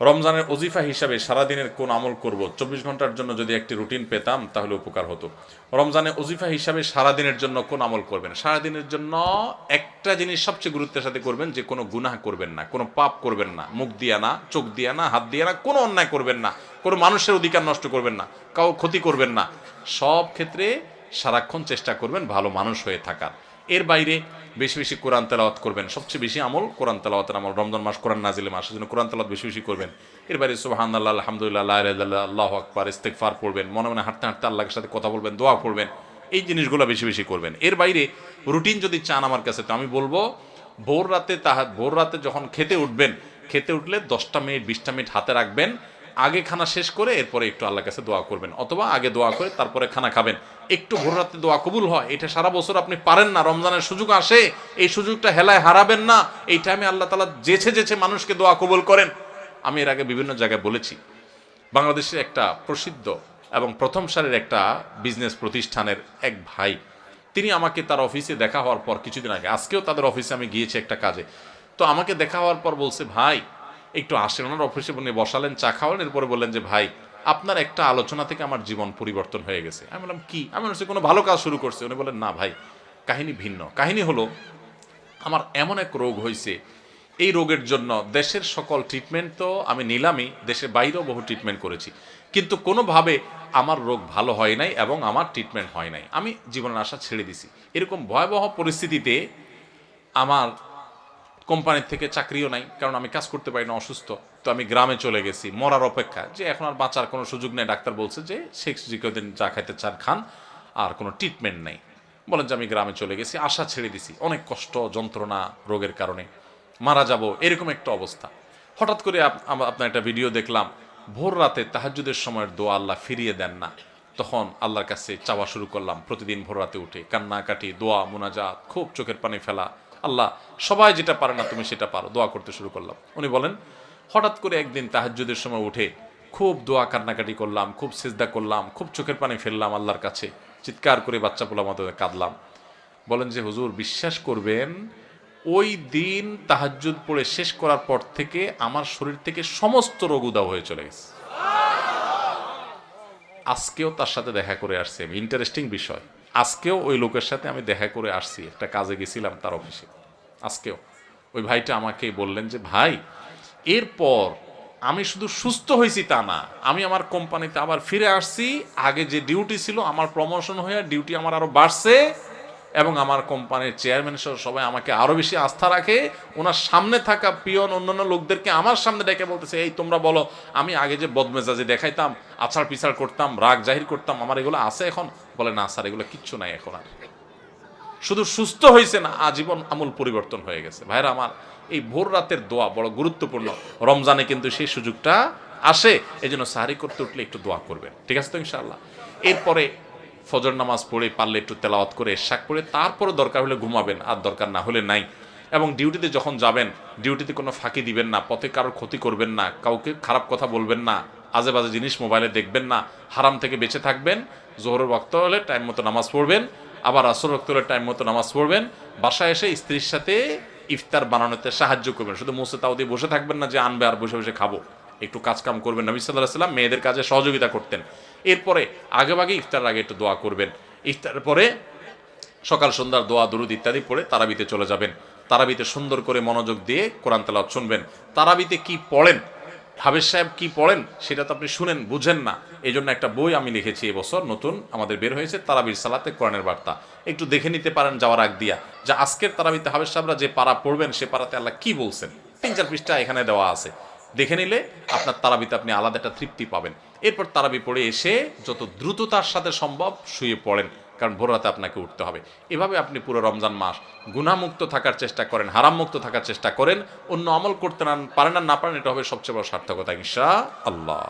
রমজানের অজিফা হিসাবে সারাদিনের কোন আমল করব? চব্বিশ ঘণ্টার জন্য যদি একটি রুটিন পেতাম, তাহলে উপকার হতো। রমজানে অজিফা হিসাবে সারাদিনের জন্য কোন আমল করবেন? সারাদিনের জন্য একটা জিনিস সবচেয়ে গুরুত্বের সাথে করবেন, যে কোনো গুনাহ করবেন না, কোনো পাপ করবেন না, মুখ দিয়া না, চোখ দিয়া না, হাত দিয়া না, কোনো অন্যায় করবেন না, কোনো মানুষের অধিকার নষ্ট করবেন না কাউ ক্ষতি করবেন না। সব ক্ষেত্রে সারাক্ষণ চেষ্টা করবেন ভালো মানুষ হয়ে থাকার। এর বাইরে বেশি বেশি কোরআন তেলাওয়াত করবেন। সবচেয়ে বেশি আমল কোরআন তেলাওয়াতের আমল। রমজান মাস কোরআন নাজিলে মাস জন্য কোরআন তেলাওয়াত বেশি বেশি করবেন। এর বাইরে সুবাহান আল্লাহ আলহামদুলিল্লাহ আল্লাহ আল্লাহ আকবার ইস্তেকফার পড়বেন। মনে মনে হাঁটতে হাঁটতে আল্লাহর সাথে কথা বলবেন, দোয়া পড়বেন। এই জিনিসগুলো বেশি বেশি করবেন। এর বাইরে রুটিন যদি চান আমার কাছে, তো আমি বলব, ভোর রাতে তাহা ভোর রাতে যখন খেতে উঠবেন, খেতে উঠলে দশটা মিনিট, বিশটা মিনিট হাতে রাখবেন। আগে খানা শেষ করে এরপরে একটু আল্লাহর কাছে দোয়া করবেন। অথবা আগে দোয়া করে তারপরে খানা খাবেন। একটু ভোর রাতে দোয়া কবুল হয়। এটা সারা বছর আপনি পারেন না। রমজানের সুযোগ আসে। এই সুযোগটা হেলায় হারাবেন না। এই টাইমে আল্লাহ তালা যেছে যেছে মানুষকে দোয়া কবুল করেন। আমি এর আগে বিভিন্ন জায়গায় বলেছি। বাংলাদেশের একটা প্রসিদ্ধ এবং প্রথম সারের একটা বিজনেস প্রতিষ্ঠানের এক ভাই, তিনি আমাকে তার অফিসে দেখা হওয়ার পর কিছুদিন আগে, আজকেও তাদের অফিসে আমি গিয়েছি একটা কাজে। তো আমাকে দেখা হওয়ার পর বলছে, ভাই একটু আসেন, ওনার অফিসে উনি বসালেন, চা খাওয়ালেন, এরপরে বললেন যে, ভাই, আপনার একটা আলোচনা থেকে আমার জীবন পরিবর্তন হয়ে গেছে। আমি বললাম, কি? আমি বলছি, কোনো ভালো কাজ শুরু করছে। উনি বলেন না ভাই, কাহিনী ভিন্ন। কাহিনী হলো, আমার এমন এক রোগ হয়েছে এই রোগের জন্য দেশের সকল ট্রিটমেন্ট তো আমি নিলামই, দেশের বাইরেও বহু ট্রিটমেন্ট করেছি, কিন্তু কোনোভাবে আমার রোগ ভালো হয় নাই এবং আমার ট্রিটমেন্ট হয় নাই। আমি জীবনের আশা ছেড়ে দিছি। এরকম ভয়াবহ পরিস্থিতিতে আমার কোম্পানির থেকে চাকরিও নাই, কারণ আমি কাজ করতে পারি না, অসুস্থ। তো আমি গ্রামে চলে গেছি, মরার অপেক্ষা। যে এখন আর বাঁচার কোনো সুযোগ নেই, ডাক্তার বলছে যে শেখ জিকদিন যা খাইতে চান খান, আর কোনো ট্রিটমেন্ট নেই। বলেন যে আমি গ্রামে চলে গেছি, আশা ছেড়ে দিছি, অনেক কষ্ট, যন্ত্রণা, রোগের কারণে। মারা যাব, এরকম একটা অবস্থা। হঠাৎ করে আপ- আপনার একটা ভিডিও দেখলাম, ভোর রাতে তাহাজুদের সময়ের দোয়া আল্লাহ ফিরিয়ে দেন না। তখন আল্লাহর কাছে চাওয়া শুরু করলাম, প্রতিদিন ভোর রাতে উঠে, কান্নাকাটি, দোয়া, মোনাজাত, খুব চোখের পানি ফেলা। আল্লাহ, সবাই যেটা পারে না তুমি সেটা পারো। দোয়া করতে শুরু করলাম। উনি বলেন, হঠাৎ করে একদিন তাহাজ্জুদের সময় উঠে খুব দোয়া কান্নাকাটি করলাম, খুব সেজদা করলাম, খুব চোখের পানি ফেললাম আল্লাহর কাছে। চিৎকার করে বাচ্চা পোলা মতো কাঁদলাম। বলেন যে, হুজুর, বিশ্বাস করবেন, ওই দিন তাহাজ্জুদ পড়ে শেষ করার পর থেকে আমার শরীর থেকে সমস্ত রোগ উদাও হয়ে চলে গেছে। আজকেও তার সাথে দেখা করে আসছে ইন্টারেস্টিং বিষয়। আজকেও ওই লোকের সাথে আমি দেখা করে আসছি, একটা কাজে গেছিলাম তার অফিসে। আজকেও। ওই ভাইটা আমাকে বললেন যে, ভাই, এরপর আমি শুধু সুস্থ হয়েছি তা না, আমি আমার কোম্পানিতে আবার ফিরে আসছি। আগে যে ডিউটি ছিল, আমার প্রমোশন হয়ে ডিউটি আমার আরও বাড়ছে। এবং আমার কোম্পানির চেয়ারম্যান সহ সবাই আমাকে আরও বেশি আস্থা রাখে। ওনার সামনে থাকা পিয়ন অন্যান্য লোকদেরকে আমার সামনে ডেকে বলতেছে, এই তোমরা বলো, আমি আগে যে বদমেজাজি দেখাইতাম, আছাড় পিছাড় করতাম, রাগ জাহির করতাম, আমার এগুলো আছে এখন? বলে, না স্যার, এগুলো কিচ্ছু নাই এখন আর। শুধু সুস্থ হয়েছে না, আজীবন আমূল পরিবর্তন হয়ে গেছে। ভাইরা আমার, এই ভোর রাতের দোয়া বড় গুরুত্বপূর্ণ। রমজানে কিন্তু সেই সুযোগটা আসে। এই জন্য সাহারি করতে উঠলে একটু দোয়া করবেন। ঠিক আছে তো ইনশাআল্লাহ? এরপরে ফজর নামাজ পড়ে পারলে একটু তেলাওয়াত করে শাক করে তারপরে দরকার হলে ঘুমাবেন, আর দরকার না হলে নাই। এবং ডিউটিতে যখন যাবেন, ডিউটিতে কোনো ফাঁকি দিবেন না, পথে কারোর ক্ষতি করবেন না, কাউকে খারাপ কথা বলবেন না আজে বাজে জিনিস মোবাইলে দেখবেন না, হারাম থেকে বেঁচে থাকবেন, জোহরের বক্ত হলে টাইম মতো নামাজ পড়বেন, আবার আসর রক্ত হলে টাইম মতো নামাজ পড়বেন, বাসায় এসে স্ত্রীর সাথে ইফতার বানানোতে সাহায্য করবেন। শুধু মুসে তাও দিয়ে বসে থাকবেন না যে আনবে আর বসে বসে খাব। একটু কাজ কাম করবেন। নবী সাল্লাহ সাল্লাম মেয়েদের কাজে সহযোগিতা করতেন। এরপরে আগেভাগে ইফতার আগে একটু দোয়া করবেন। ইফতারের পরে সকাল সন্ধ্যার দোয়া, দুরুদ ইত্যাদি পড়ে তারাবিতে চলে যাবেন। তারাবিতে সুন্দর করে মনোযোগ দিয়ে কোরআন তেলাওয়াত শুনবেন। তারাবিতে কি পড়েন? হাবেজ সাহেব কি পড়েন? সেটা তো আপনি শুনেন, বুঝেন না। এই জন্য একটা বই আমি লিখেছি এবছর, নতুন, আমাদের বের হয়েছে তারাবির সালাতে কোরআনের বার্তা। একটু দেখে নিতে পারেন যাওয়ার আগ দিয়া। যা আজকের তারাবিতে হাবেজ সাহেবরা যে পাড়া পড়বেন, সে পাড়াতে আল্লাহ কি বলছেন? তিন চার পৃষ্ঠা এখানে দেওয়া আছে। দেখে নিলে আপনার তারাবিতে আপনি আলাদা একটা তৃপ্তি পাবেন। এরপর তারাবি পড়ে এসে যত দ্রুততার সাথে সম্ভব শুয়ে পড়েন, কারণ ভোর রাতে আপনাকে উঠতে হবে। এভাবে আপনি পুরো রমজান মাস গুণামুক্ত থাকার চেষ্টা করেন, হারামমুক্ত থাকার চেষ্টা করেন, অন্য আমল করতে না পারেন না পারেন, এটা হবে সবচেয়ে বড় সার্থকতা ইনশা আল্লাহ